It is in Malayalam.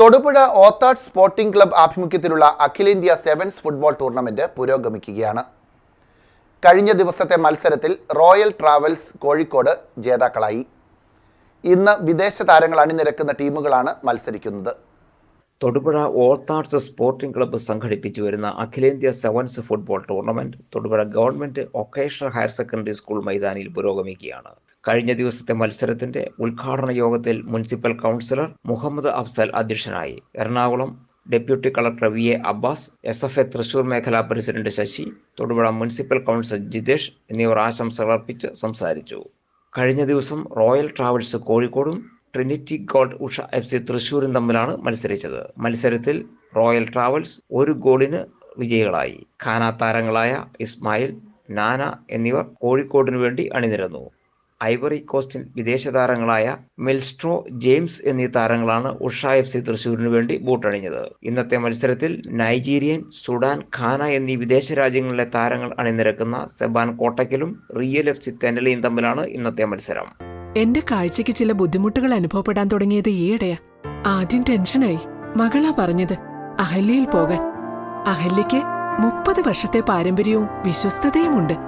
തൊടുപുഴ ഓത്താഡ് സ്പോർട്ടിംഗ് ക്ലബ് ആഭിമുഖ്യത്തിലുള്ള അഖിലേന്ത്യാ സെവൻസ് ഫുട്ബോൾ ടൂർണമെന്റ് പുരോഗമിക്കുകയാണ്. കഴിഞ്ഞ ദിവസത്തെ മത്സരത്തിൽ റോയൽ ട്രാവൽസ് കോഴിക്കോട് ജേതാക്കളായി. ഇന്ന് വിദേശ താരങ്ങൾ അണിനിരക്കുന്ന ടീമുകളാണ് മത്സരിക്കുന്നത്. തൊടുപുഴ ഓർത്താഡ്സ് സ്പോർട്ടിംഗ് ക്ലബ്ബ് സംഘടിപ്പിച്ചു വരുന്ന അഖിലേന്ത്യാ sevens football tournament Thodupuzha government vocational higher secondary school മൈതാനിയിൽ പുരോഗമിക്കുകയാണ്. കഴിഞ്ഞ ദിവസത്തെ മത്സരത്തിന്റെ ഉദ്ഘാടന യോഗത്തിൽ മുനിസിപ്പൽ കൗൺസിലർ മുഹമ്മദ് അഫ്സൽ അധ്യക്ഷനായി. Ernakulam deputy collector V A Abbas S F A Thrissur മേഖലാ president Sasi Thodupuzha municipal councillor Jithesh എന്നിവർ ആശംസകൾ അർപ്പിച്ച് സംസാരിച്ചു. കഴിഞ്ഞ ദിവസം റോയൽ ട്രാവൽസ് കോഴിക്കോടും trinity gold Usha F C തൃശൂരും തമ്മിലാണ് മത്സരിച്ചത്. മത്സരത്തിൽ റോയൽ ട്രാവൽസ് ഒരു ഗോളിന് വിജയികളായി. ഖാന താരങ്ങളായ ഇസ്മായിൽ നാന എന്നിവർ കോഴിക്കോടിനു വേണ്ടി അണിനിരന്നു. ഐവറി കോസ്റ്റിൽ വിദേശ താരങ്ങളായ മെൽസ്ട്രോ ജെയിംസ് എന്നീ താരങ്ങളാണ് ഉഷ എഫ് സി തൃശൂരിനു വേണ്ടി ബൂട്ടണിഞ്ഞത്. ഇന്നത്തെ മത്സരത്തിൽ നൈജീരിയൻ സുഡാൻ ഖാന എന്നീ വിദേശ രാജ്യങ്ങളിലെ താരങ്ങൾ അണിനിരക്കുന്ന സെബാൻ കോട്ടയ്ക്കലും റിയൽ എഫ് സി തെന്നലിയും തമ്മിലാണ് ഇന്നത്തെ മത്സരം. എന്റെ കാഴ്ചയ്ക്ക് ചില ബുദ്ധിമുട്ടുകൾ അനുഭവപ്പെടാൻ തുടങ്ങിയത് ഈയിടെയാ. ആദ്യം ടെൻഷനായി. മകളാ പറഞ്ഞത് അഹല്യയിൽ പോകാൻ. അഹല്യയ്ക്ക് മുപ്പത് വർഷത്തെ പാരമ്പര്യവും വിശ്വസ്തതയുമുണ്ട്.